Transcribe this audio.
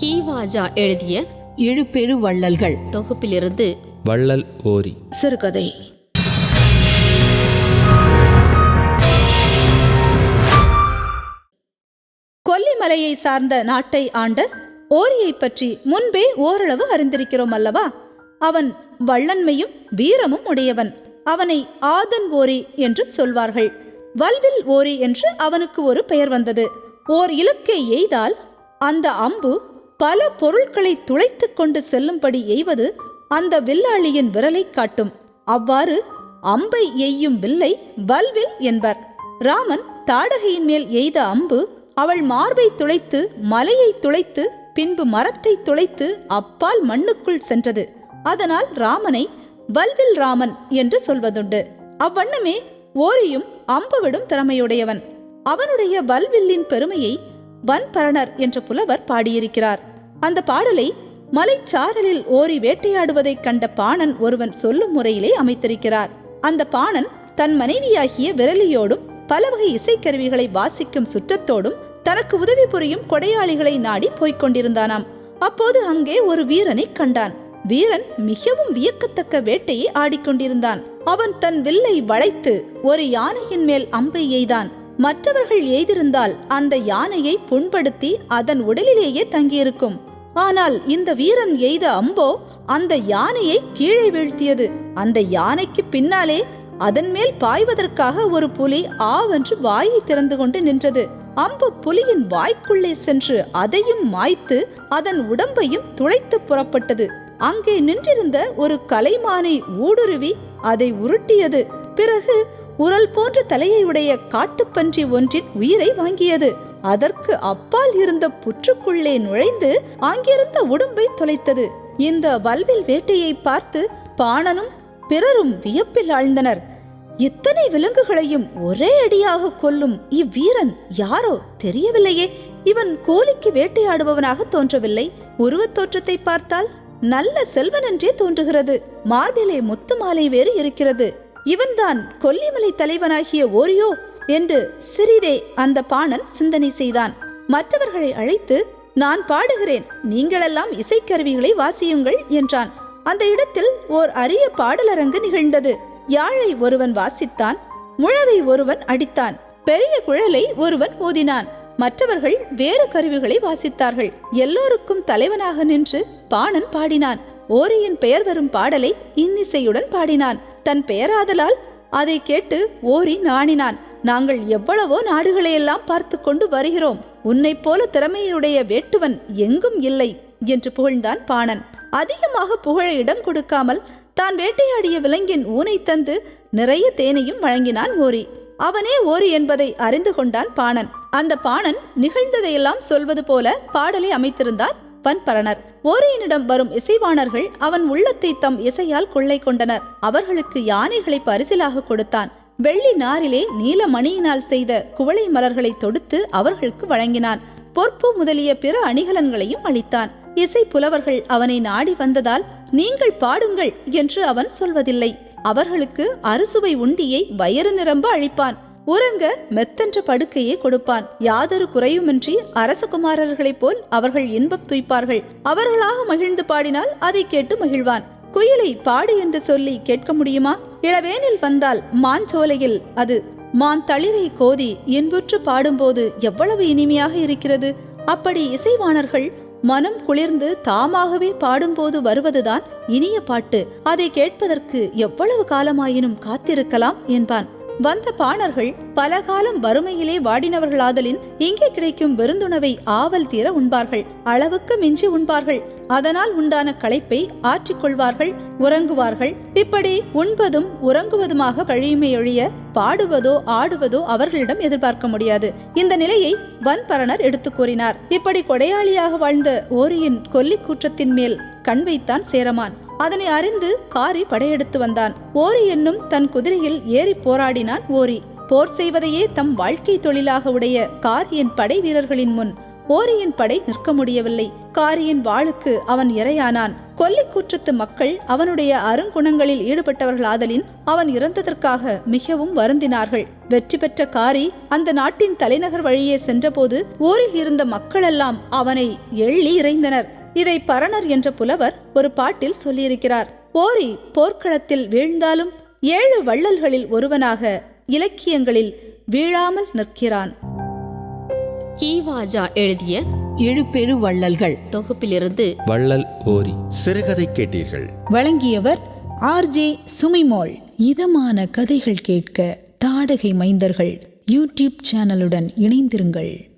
கீவாஜா எழுதிய இழுபெரு வள்ளல்கள். தொகுப்பிலிருந்து வள்ளல் ஓரி. சிறுகதை. கொல்லிமலையை சார்ந்த நாட்டை ஆண்ட ஓரியை பற்றி முன்பே ஓரளவு அறிந்திருக்கிறோம் அல்லவா? அவன் வள்ளன்மையும் வீரமும் உடையவன். அவனை ஆதன் ஓரி என்றும் சொல்வார்கள். வல்வில் ஓரி என்று அவனுக்கு ஒரு பெயர் வந்தது. ஓர் இலக்கை எய்தால் அந்த அம்பு பல பொருட்களை துளைத்துக் கொண்டு செல்லும்படி எய்வது அந்த வில்லாளியின் விரலை காட்டும். அவ்வாறு அம்பை எய்யும் வில்லை வல்வில் என்பர். ராமன் தாடகையின் மேல் எய்த அம்பு அவள் மார்பை துளைத்து மலையை துளைத்து பின்பு மரத்தை துளைத்து அப்பால் மண்ணுக்குள் சென்றது. அதனால் ராமனை வல்வில் ராமன் என்று சொல்வதுண்டு. அவ்வண்ணமே ஓரியும் அம்பு விடும் திறமையுடையவன். அவனுடைய வல்வில்லின் பெருமையை வன்பரணர் என்ற புலவர் பாடியிருக்கிறார். அந்த பாடலை மலைச்சாரலில் ஓரி வேட்டையாடுவதைக் கண்ட பாணன் ஒருவன் சொல்லும் முறையிலே அமைத்திருக்கிறார். அந்த பாணன் தன் மனைவியாகிய விரலியோடும் பல வகை இசைக்கருவிகளை வாசிக்கும் சுற்றத்தோடும் தனக்கு உதவி புரியும் கொடையாளிகளை நாடி போய்க் கொண்டிருந்தானாம். அப்போது அங்கே ஒரு வீரனை கண்டான். வீரன் மிகவும் வியக்கத்தக்க வேட்டையை ஆடிக்கொண்டிருந்தான். அவன் தன் வில்லை வளைத்து ஒரு யானையின் மேல் அம்பை எய்தான். மற்றவர்கள் எய்திருந்தால் அந்த யானையை புண்படுத்தி அதன் உடலிலேயே தங்கியிருக்கும். ஆனால் இந்த வீரன் எய்த அம்போ அந்த யானையை கீழே வீழ்த்தியது. அந்த யானைக்கு பின்னாலே அதன் மேல் பாய்வதற்காக ஒரு புலி ஆவென்று வாயை திறந்து கொண்டு நின்றது. அம்பு புலியின் வாய்க்குள்ளே சென்று அதையும் மாய்த்து அதன் உடம்பையும் துளைத்து புறப்பட்டது. அங்கே நின்றிருந்த ஒரு கலைமானை ஊடுருவி அதை உருட்டியது. பிறகு உரல் போன்ற தலையை உடைய காட்டுப்பன்றி ஒன்றின் உயிரை வாங்கியது. அதற்கு அப்பால் இருந்த புற்றுக்குள்ளே நுழைந்து அங்கிருந்த உடம்பை தொலைத்தது. இந்த வல்வில் வேட்டையை பார்த்து பாணனும் பிறரும் வியப்பில் ஆழ்ந்தனர். இத்தனை விலங்குகளையும் ஒரே அடியாக கொல்லும் இவ்வீரன் யாரோ தெரியவில்லையே. இவன் கோழிக்கு வேட்டையாடுபவனாக தோன்றவில்லை. உருவத் தோற்றத்தை பார்த்தால் நல்ல செல்வன் என்றே தோன்றுகிறது. மார்பிலே முத்து மாலை வேறு இருக்கிறது. இவன்தான் கொல்லிமலை தலைவனாகிய ஓரியோ என்று சிறிதே அந்த பாணன் சிந்தனை செய்தான். மற்றவர்களை அழைத்து நான் பாடுகிறேன் நீங்களெல்லாம் இசைக்கருவிகளை வாசியுங்கள் என்றான். அந்த இடத்தில் ஓர் அரிய பாடலரங்கு நிகழ்ந்தது. யாழை ஒருவன் வாசித்தான் முழவை ஒருவன் அடித்தான் பெரிய குழலை ஒருவன் ஊதினான் மற்றவர்கள் வேறு கருவிகளை வாசித்தார்கள். எல்லோருக்கும் தலைவனாக நின்று பாணன் பாடினான். ஓரியின் பெயர் வரும் பாடலை இன்னிசையுடன் பாடினான். தன் பெயராதலால் அதை கேட்டு ஓரி நாணினான். நாங்கள் எவ்வளவோ நாடுகளையெல்லாம் பார்த்து கொண்டு வருகிறோம். உன்னைப் போல திறமையுடைய வேட்டுவன் எங்கும் இல்லை என்று புகழ்ந்தான் பாணன். அதிகமாக புகழ இடம் கொடுக்காமல் தான் வேட்டையாடிய விலங்கின் ஊனை தந்து நிறைய தேனையும் வழங்கினான் ஓரி. அவனே ஓரி என்பதை அறிந்து கொண்டான் பாணன். அந்த பாணன் நிகழ்ந்ததையெல்லாம் சொல்வது போல பாடலை அமைத்திருந்தார் பன்பரணர் ஓரியனிடம் வரும் இசைவாணர்கள் அவன் உள்ளத்தை தம் இசையால் கொள்ளை கொண்டனர். அவர்களுக்கு யானைகளை பரிசிலாக கொடுத்தான். வெள்ளி நாரிலே நீல மணியினால் செய்த குவளை மலர்களை தொடுத்து அவர்களுக்கு வழங்கினான். பொற்பு முதலிய பிற அணிகலன்களையும் அளித்தான். இசை புலவர்கள் அவனை நாடி வந்ததால் நீங்கள் பாடுங்கள் என்று அவன் சொல்வதில்லை. அவர்களுக்கு அறுசுவை உண்டியை வயிறு நிரம்ப அழிப்பான் உறங்க மெத்தென்ற படுக்கையே கொடுப்பான். யாதொரு குறையுமின்றி அரசகுமாரர்களைப் போல் அவர்கள் இன்பம் துய்ப்பார்கள். அவர்களாக மகிழ்ந்து பாடினால் அதை கேட்டு மகிழ்வான். குயிலை பாடு என்று சொல்லி கேட்க முடியுமா? இளவேனில் வந்தால் மாஞ்சோலையில் அது. மான் தளிரை கோதி இன்புற்று பாடும்போது எவ்வளவு இனிமையாக இருக்கிறது. அப்படி இசைவாணர்கள் மனம் குளிர்ந்து தாமாகவே பாடும்போது வருவதுதான் இனிய பாட்டு. அதை கேட்பதற்கு எவ்வளவு காலமாயினும் காத்திருக்கலாம் என்பான். வந்த பாணர்கள் பல காலம் வறுமையிலே வாடினவர்களாதலின் இங்கே கிடைக்கும் வெறுந்துணவை ஆவல் தீர உண்பார்கள் அளவுக்கு மிஞ்சி உண்பார்கள். அதனால் உண்டான களைப்பை ஆற்றிக்கொள்வார்கள் உறங்குவார்கள். இப்படி உண்பதும் உறங்குவதுமாக கழியுமே ஒழிய பாடுவதோ ஆடுவதோ அவர்களிடம் எதிர்பார்க்க முடியாது. இந்த நிலையை வன்பரணர் எடுத்து கூறினார். இப்படி கொடையாளியாக வாழ்ந்த ஓரியின் கொல்லிக் கூற்றத்தின் மேல் கண் வைத்தான் சேரமான். அதனை அறிந்து காரி படையெடுத்து வந்தான். ஓரி என்னும் தன் குதிரையில் ஏறி போராடினான் ஓரி. போர் செய்வதையே தம் வாழ்க்கை தொழிலாக உடைய காரியின் படை வீரர்களின் முன் ஓரியின் படை நிற்க முடியவில்லை. காரியின் வாளுக்கு அவன் இரையானான். கொல்லிக்கூற்றத்து மக்கள் அவனுடைய அருங்குணங்களில் ஈடுபட்டவர்களாதலின் அவன் இறந்ததற்காக மிகவும் வருந்தினார்கள். வெற்றி பெற்ற காரி அந்த நாட்டின் தலைநகர் வழியே சென்றபோது ஊரில் இருந்த மக்களெல்லாம் அவனை எள்ளி இறைந்தனர். இதை பரணர் என்ற புலவர் ஒரு பாட்டில் சொல்லியிருக்கிறார். ஓரி போர்க்களத்தில் வீழ்ந்தாலும் ஏழு வள்ளல்களில் ஒருவனாக இலக்கியங்களில் வீழாமல் நிற்கிறான். கீவாஜா எழுதிய ஏழு பெரு வள்ளல்கள் தொகுப்பிலிருந்து வள்ளல் ஓரி. சிறுகதை கேட்டீர்கள். வழங்கியவர் ஆர்ஜே சுமிமோள். இதமான கதைகள் கேட்க தாடகை மைந்தர்கள். யூடியூப் சேனலுடன் இணைந்திருங்கள்.